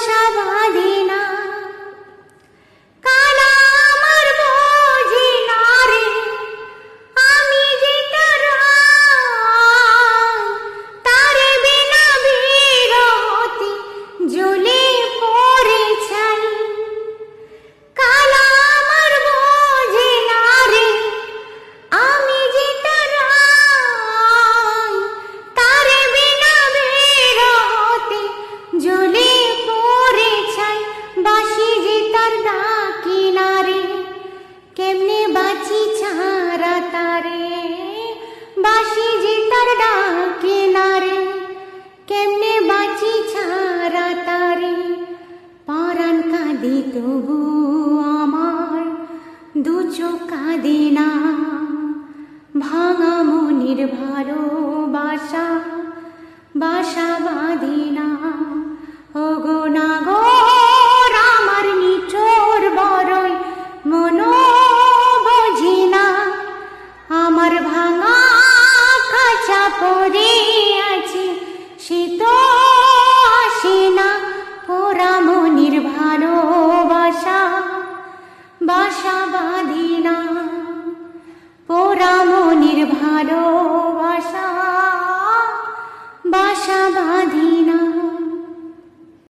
আশা তবু আমার দু কাঁদে না ভাঙা মনির ভালোবাসা বাসা বাসা বাঁধি না। পোড়ামনির ভালোবাসা বাসা বাঁধি